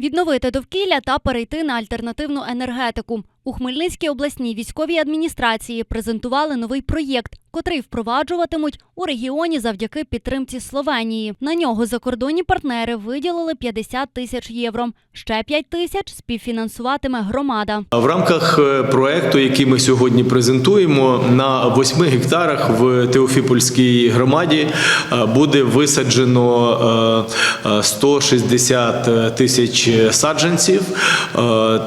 Відновити довкілля та перейти на альтернативну енергетику. У Хмельницькій обласній військовій адміністрації презентували новий проєкт, котрий впроваджуватимуть у регіоні завдяки підтримці Словенії. На нього закордонні партнери виділили 50 тисяч євро. Ще 5 тисяч співфінансуватиме громада. В рамках е, проекту, який ми сьогодні презентуємо, на 8 гектарах в Теофіпольській громаді е, буде висаджено е, е, 160 тисяч саджанців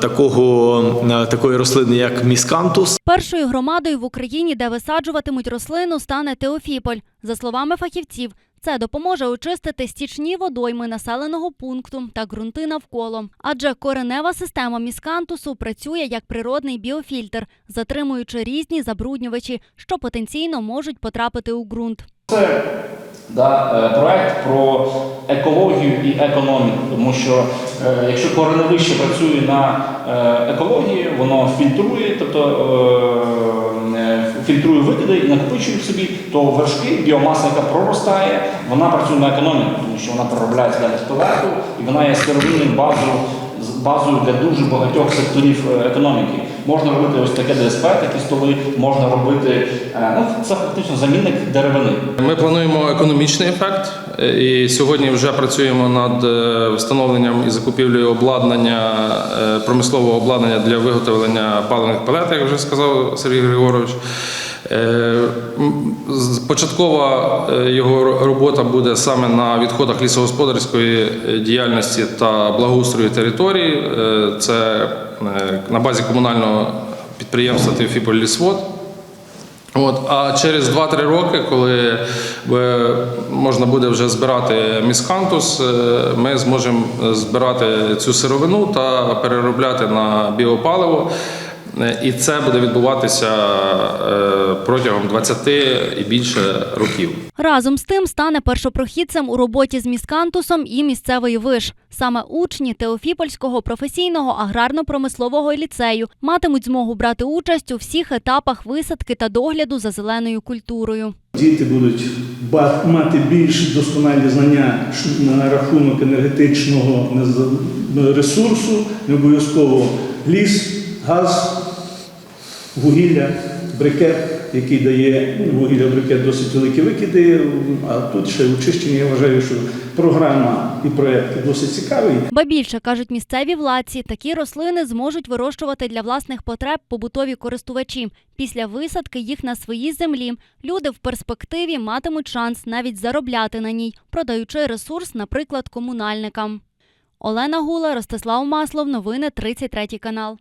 такого, е, такої рослини, як міскантус. Першою громадою в Україні, де висаджуватимуть рослину, стане Теофіполь. За словами фахівців, це допоможе очистити стічні водойми населеного пункту та ґрунти навколо. Адже коренева система міскантусу працює як природний біофільтр, затримуючи різні забруднювачі, що потенційно можуть потрапити у ґрунт. Це да, е, проект про екологію і економіку, тому що е, якщо кореневище працює на е, екології, воно фільтрує, тобто фільтрує викиди і накопичує в собі, то вершки, біомаса, яка проростає, вона працює на економіку, тому що вона переробляється далі з пелету, і вона є сировинною базою, базою для дуже багатьох секторів е, економіки. Можна робити ось таке ДСП, такі столи, можна робити, е, ну це фактично замінник деревини. Ми плануємо економічний ефект, е, і сьогодні вже працюємо над встановленням і закупівлею обладнання, промислового обладнання для виготовлення паливних палет, як вже сказав Сергій Григорович. Е, Початкова е, його робота буде саме на відходах лісогосподарської е, діяльності та благоустрою території. Це на базі комунального підприємства Теофіполь Лісвод. От, а через 2-3 роки, коли можна буде вже збирати міскантус, ми зможемо збирати цю сировину та переробляти на біопаливо. І це буде відбуватися протягом 20 і більше років. Разом з тим стане першопрохідцем у роботі з міскантусом і місцевий виш. Саме учні Теофіпольського професійного аграрно-промислового ліцею матимуть змогу брати участь у всіх етапах висадки та догляду за зеленою культурою. Діти будуть мати більш досконалі знання на рахунок енергетичного ресурсу, не обов'язково ліс, газ, вугілля, брикет, який дає ну, вугілля брикет досить великі викиди. А тут ще очищення. Я вважаю, що програма і проєкт досить цікавий. Ба більше кажуть місцеві владці, такі рослини зможуть вирощувати для власних потреб побутові користувачі. Після висадки їх на своїй землі люди в перспективі матимуть шанс навіть заробляти на ній, продаючи ресурс, наприклад, комунальникам. Олена Гула, Ростислав Маслов. Новини 33 канал.